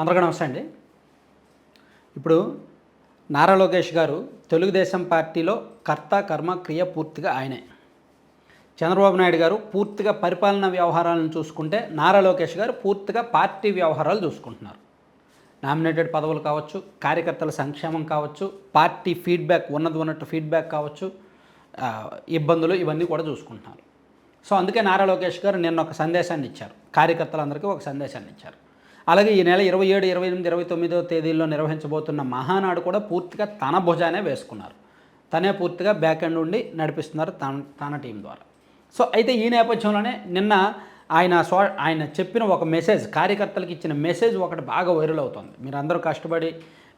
అందరికీ నమస్తే అండి. ఇప్పుడు నారా లోకేష్ గారు తెలుగుదేశం పార్టీలో కర్త కర్మ క్రియ పూర్తిగా ఆయనే. చంద్రబాబు నాయుడు గారు పూర్తిగా పరిపాలన వ్యవహారాలను చూసుకుంటే నారా లోకేష్ గారు పూర్తిగా పార్టీ వ్యవహారాలు చూసుకుంటున్నారు. నామినేటెడ్ పదవులు కావచ్చు కార్యకర్తల సంక్షేమం కావచ్చు పార్టీ ఫీడ్బ్యాక్ ఉన్నది ఉన్నట్టు ఫీడ్బ్యాక్ కావచ్చు ఇబ్బందులు ఇవన్నీ కూడా చూసుకుంటున్నారు. సో అందుకే నారా లోకేష్ గారు నిన్న ఒక సందేశాన్ని ఇచ్చారు. కార్యకర్తలందరికీ ఒక సందేశాన్ని ఇచ్చారు. అలాగే ఈ నెల ఇరవై ఏడు ఇరవై ఎనిమిది ఇరవై తొమ్మిదో తేదీల్లో నిర్వహించబోతున్న మహానాడు కూడా పూర్తిగా తన భుజానే వేసుకున్నారు. తనే పూర్తిగా బ్యాక్ ఎండ్ ఉండి నడిపిస్తున్నారు తన తన టీం ద్వారా. సో అయితే ఈ నేపథ్యంలోనే నిన్న ఆయన సో ఆయన చెప్పిన ఒక మెసేజ్ కార్యకర్తలకు ఇచ్చిన మెసేజ్ ఒకటి బాగా వైరల్ అవుతుంది. మీరు అందరూ కష్టపడి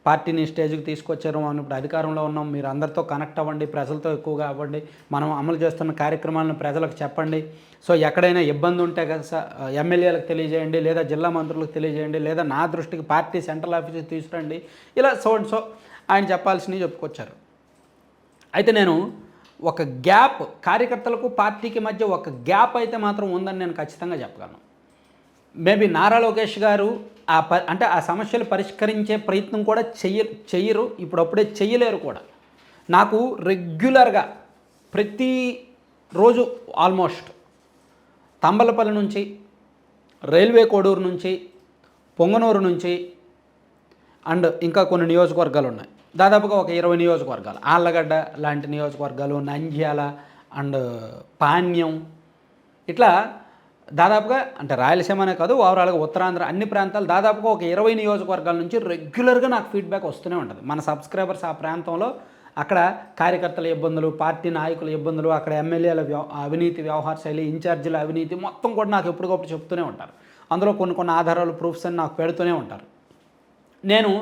పార్టీని స్టేజ్కి తీసుకొచ్చారు మనం ఇప్పుడు అధికారంలో ఉన్నాం. మీరు అందరితో కనెక్ట్ అవ్వండి ప్రజలతో ఎక్కువగా అవ్వండి. మనం అమలు చేస్తున్న కార్యక్రమాలను ప్రజలకు చెప్పండి. సో ఎక్కడైనా ఇబ్బంది ఉంటే కదా ఎమ్మెల్యేలకు తెలియజేయండి లేదా జిల్లా మంత్రులకు తెలియజేయండి లేదా నా దృష్టికి పార్టీ సెంట్రల్ ఆఫీస్కి తీసుకురండి. ఇలా సో అండ్ సో ఆయన చెప్పాల్సినవి చెప్పుకొచ్చారు. అయితే నేను ఒక గ్యాప్ కార్యకర్తలకు పార్టీకి మధ్య ఒక గ్యాప్ అయితే మాత్రం ఉందని నేను ఖచ్చితంగా చెప్పగలను. మేబీ నారా లోకేష్ గారు ఆ ప అంటే ఆ సమస్యలు పరిష్కరించే ప్రయత్నం కూడా చెయ్య చెయ్యరు. ఇప్పుడప్పుడే చెయ్యలేరు కూడా. నాకు రెగ్యులర్గా ప్రతి రోజు ఆల్మోస్ట్ తంబలపల్లి నుంచి రైల్వే కోడూరు నుంచి పొంగనూరు నుంచి అండ్ ఇంకా కొన్ని నియోజకవర్గాలు ఉన్నాయి. దాదాపుగా ఒక ఇరవై నియోజకవర్గాలు. ఆళ్ళగడ్డ లాంటి నియోజకవర్గాలు నంద్యాల అండ్ పాణ్యం. ఇట్లా దాదాపుగా అంటే రాయలసీమనే కాదు ఓవరాల్గా ఉత్తరాంధ్ర అన్ని ప్రాంతాలు దాదాపుగా ఒక ఇరవై నియోజకవర్గాల నుంచి రెగ్యులర్గా నాకు ఫీడ్బ్యాక్ వస్తూనే ఉంటుంది. మన సబ్స్క్రైబర్స్ ఆ ప్రాంతంలో అక్కడ కార్యకర్తల ఇబ్బందులు పార్టీ నాయకుల ఇబ్బందులు అక్కడ ఎమ్మెల్యేల వ్యవ అవినీతి వ్యవహార శైలి ఇన్ఛార్జీల అవినీతి మొత్తం కూడా నాకు ఎప్పటికప్పుడు చెప్తూనే ఉంటారు. అందులో కొన్ని కొన్ని ఆధారాలు ప్రూఫ్స్ అని నాకు పెడుతూనే ఉంటారు. నేను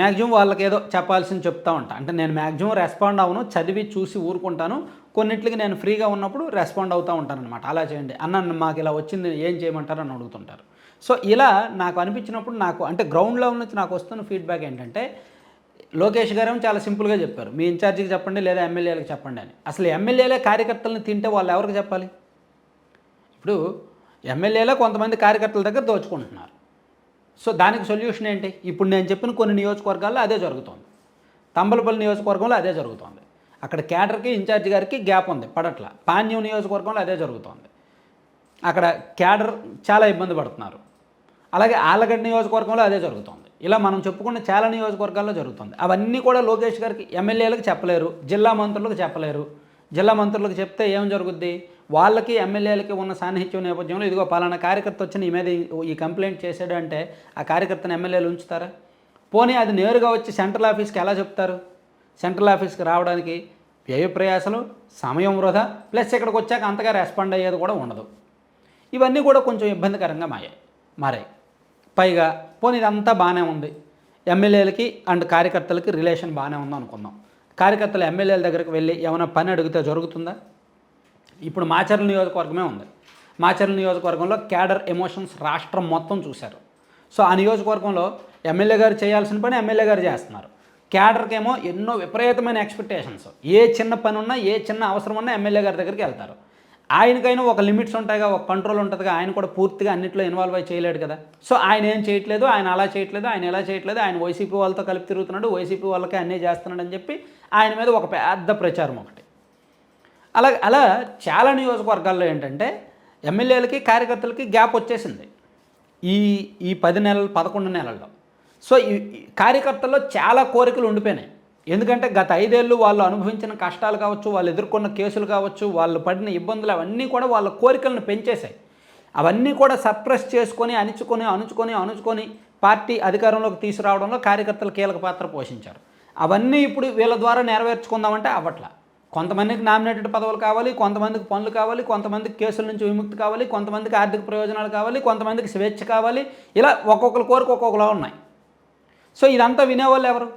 మ్యాక్సిమం వాళ్ళకి ఏదో చెప్పాల్సింది చెప్తా ఉంటాను అంటే నేను మ్యాక్సిమం రెస్పాండ్ అవును చదివి చూసి ఊరుకుంటాను. కొన్నిట్లకి నేను ఫ్రీగా ఉన్నప్పుడు రెస్పాండ్ అవుతూ ఉంటాను అనమాట అలా చేయండి. అన్న మాకు ఇలా వచ్చింది ఏం చేయమంటారు? అని అడుగుతుంటారు. సో ఇలా నాకు అనిపించినప్పుడు నాకు అంటే గ్రౌండ్ లెవెల్ నుంచి నాకు వస్తున్న ఫీడ్బ్యాక్ ఏంటంటే లోకేష్ గారేమో చాలా సింపుల్గా చెప్పారు. మీ ఇన్ఛార్జికి చెప్పండి లేదా ఎమ్మెల్యేలకు చెప్పండి అని. అసలు ఎమ్మెల్యేలే కార్యకర్తలను తింటే వాళ్ళు ఎవరికి చెప్పాలి? ఇప్పుడు ఎమ్మెల్యేలే కొంతమంది కార్యకర్తల దగ్గర దోచుకుంటున్నారు. సో దానికి సొల్యూషన్ ఏంటి? ఇప్పుడు నేను చెప్పిన కొన్ని నియోజకవర్గాల్లో అదే జరుగుతోంది. తంబలపల్లి నియోజకవర్గంలో అదే జరుగుతోంది. అక్కడ క్యాడర్కి ఇన్ఛార్జ్ గారికి గ్యాప్ ఉంది పడట్ల. పాణ్యం నియోజకవర్గంలో అదే జరుగుతోంది. అక్కడ క్యాడర్ చాలా ఇబ్బంది పడుతున్నారు. అలాగే ఆలగడ్డ నియోజకవర్గంలో అదే జరుగుతోంది. ఇలా మనం చెప్పుకున్న చాలా నియోజకవర్గాల్లో జరుగుతుంది. అవన్నీ కూడా లోకేష్ గారికి ఎమ్మెల్యేలకు చెప్పలేరు జిల్లా మంత్రులకు చెప్పలేరు. జిల్లా మంత్రులకు చెప్తే ఏం జరుగుద్ది? వాళ్ళకి ఎమ్మెల్యేలకి ఉన్న సాన్నిహిత్యం నేపథ్యంలో ఇదిగో పలానా కార్యకర్త వచ్చిన ఈ మీద ఈ- ఈ కంప్లైంట్ చేశాడు అంటే ఆ కార్యకర్తను ఎమ్మెల్యేలు ఉంచుతారా? పోనీ అది నేరుగా వచ్చి సెంట్రల్ ఆఫీస్కి ఎలా చెప్తారు? సెంట్రల్ ఆఫీస్కి రావడానికి వ్యయ ప్రయాసలు సమయం వృధా ప్లస్ ఇక్కడికి వచ్చాక అంతగా రెస్పాండ్ అయ్యేది కూడా ఉండదు. ఇవన్నీ కూడా కొంచెం ఇబ్బందికరంగా మాయాయి మారాయి. పైగా పోనీ ఇదంతా బాగానే ఉంది. ఎమ్మెల్యేలకి అండ్ కార్యకర్తలకి రిలేషన్ బాగానే ఉంది అనుకుందాం. కార్యకర్తలు ఎమ్మెల్యేల దగ్గరికి వెళ్ళి ఏమైనా పని అడిగితే జరుగుతుందా? ఇప్పుడు మాచర్ల నియోజకవర్గమే ఉంది. మాచర్ల నియోజకవర్గంలో క్యాడర్ ఎమోషన్స్ రాష్ట్రం మొత్తం చూశారు. సో ఆ నియోజకవర్గంలో ఎమ్మెల్యే గారు చేయాల్సిన పని ఎమ్మెల్యే గారు చేస్తున్నారు. క్యాడర్కేమో ఎన్నో విపరీతమైన ఎక్స్పెక్టేషన్స్. ఏ చిన్న పని ఉన్నా ఏ చిన్న అవసరం ఉన్నా ఎమ్మెల్యే గారి దగ్గరికి వెళ్తారు. ఆయనకైనా ఒక లిమిట్స్ ఉంటాయిగా ఒక కంట్రోల్ ఉంటుందిగా ఆయన కూడా పూర్తిగా అన్నింటిలో ఇన్వాల్వ్ అయి చేయలేడు కదా. సో ఆయన ఏం చేయట్లేదు ఆయన అలా చేయట్లేదు ఆయన ఎలా చేయట్లేదు ఆయన వైసీపీ వాళ్ళతో కలిపి తిరుగుతున్నాడు వైసీపీ వాళ్ళకే అన్నీ చేస్తున్నాడు అని చెప్పి ఆయన మీద ఒక పెద్ద ప్రచారం ఒకటి. అలా అలా చాలా నియోజకవర్గాల్లో ఏంటంటే ఎమ్మెల్యేలకి కార్యకర్తలకి గ్యాప్ వచ్చేసింది. ఈ ఈ పది నెలలు పదకొండు నెలల్లో. సో ఈ కార్యకర్తల్లో చాలా కోరికలు ఉండిపోయినాయి. ఎందుకంటే గత ఐదేళ్ళు వాళ్ళు అనుభవించిన కష్టాలు కావచ్చు వాళ్ళు ఎదుర్కొన్న కేసులు కావచ్చు వాళ్ళు పడిన ఇబ్బందులు అవన్నీ కూడా వాళ్ళ కోరికలను పెంచేశాయి. అవన్నీ కూడా సప్రెస్ చేసుకొని అణుచుకొని అణుచుకొని అణుచుకొని పార్టీ అధికారంలోకి తీసుకురావడంలో కార్యకర్తలు కీలక పాత్ర పోషించారు. అవన్నీ ఇప్పుడు వీళ్ళ ద్వారా నెరవేర్చుకుందామంటే అవ్వట్లా. కొంతమందికి నామినేటెడ్ పదవులు కావాలి కొంతమందికి పనులు కావాలి కొంతమందికి కేసుల నుంచి విముక్తి కావాలి కొంతమందికి ఆర్థిక ప్రయోజనాలు కావాలి కొంతమందికి స్వేచ్ఛ కావాలి. ఇలా ఒక్కొక్కరి కోరిక ఒక్కొక్కలా ఉన్నాయి. సో ఇదంతా వినేవాళ్ళు ఎవరు?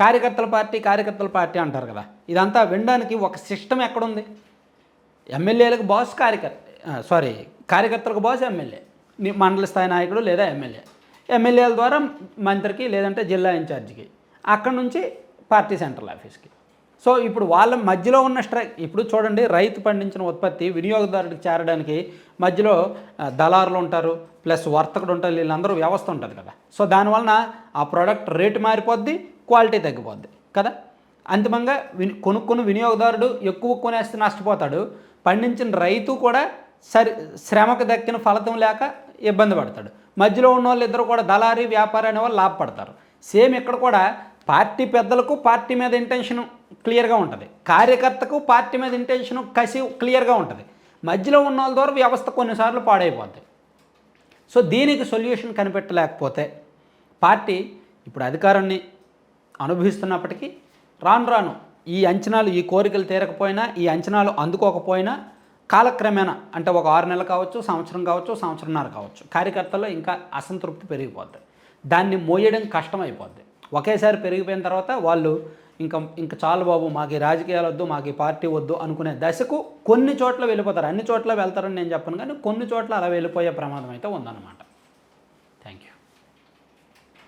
కార్యకర్తల పార్టీ కార్యకర్తల పార్టీ అంటారు కదా. ఇదంతా వినడానికి ఒక సిస్టమ్ ఎక్కడుంది? ఎమ్మెల్యేలకు బాస్ కార్యకర్త సారీ కార్యకర్తలకు బాస్ ఎమ్మెల్యే మండల స్థాయి నాయకుడు లేదా ఎమ్మెల్యే. ఎమ్మెల్యేల ద్వారా మంత్రికి లేదంటే జిల్లా ఇన్ఛార్జికి అక్కడ నుంచి పార్టీ సెంట్రల్ ఆఫీస్కి. సో ఇప్పుడు వాళ్ళ మధ్యలో ఉన్న స్ట్రైక్ ఇప్పుడు చూడండి రైతు పండించిన ఉత్పత్తి వినియోగదారుడికి చేరడానికి మధ్యలో దళారులు ఉంటారు ప్లస్ వర్తకుడు ఉంటారు వీళ్ళందరూ వ్యవస్థ ఉంటుంది కదా. సో దానివలన ఆ ప్రోడక్ట్ రేటు మారిపోద్ది క్వాలిటీ తగ్గిపోద్ది కదా. అంతిమంగా విని కొనుక్కున్న వినియోగదారుడు ఎక్కువ కొనేస్తే నష్టపోతాడు. పండించిన రైతు కూడా సరి శ్రమకు దక్కిన ఫలితం లేక ఇబ్బంది పడతాడు. మధ్యలో ఉన్న వాళ్ళు ఇద్దరు కూడా దళారీ వ్యాపారి అనే వాళ్ళు లాభపడతారు. సేమ్ ఇక్కడ కూడా పార్టీ పెద్దలకు పార్టీ మీద ఇంటెన్షన్ క్లియర్గా ఉంటుంది. కార్యకర్తకు పార్టీ మీద ఇంటెన్షన్ కసి క్లియర్గా ఉంటుంది. మధ్యలో ఉన్న వాళ్ళ ద్వారా వ్యవస్థ కొన్నిసార్లు పాడైపోద్ది. సో దీనికి సొల్యూషన్ కనిపెట్టలేకపోతే పార్టీ ఇప్పుడు అధికారాన్ని అనుభవిస్తున్నప్పటికీ రాను రాను ఈ అంచనాలు ఈ కోరికలు తీరకపోయినా ఈ అంచనాలు అందుకోకపోయినా కాలక్రమేణా అంటే ఒక ఆరు నెలలు కావచ్చు సంవత్సరం కావచ్చు సంవత్సరంన్నర కావచ్చు కార్యకర్తల్లో ఇంకా అసంతృప్తి పెరిగిపోద్ది. దాన్ని మోయడం కష్టమైపోద్ది. ఒకేసారి పెరిగిపోయిన తర్వాత వాళ్ళు ఇంకా ఇంకా చాలు బాబు మాకు రాజకీయాలు వద్దు మాకు పార్టీ వద్దు అనుకునే దశకు కొన్ని చోట్ల వెళ్ళిపోతారు. అన్ని చోట్ల వెళ్తారని నేను చెప్పను కానీ కొన్ని చోట్ల అలా వెళ్ళిపోయే ప్రమాదం అయితే ఉందన్నమాట. Thank you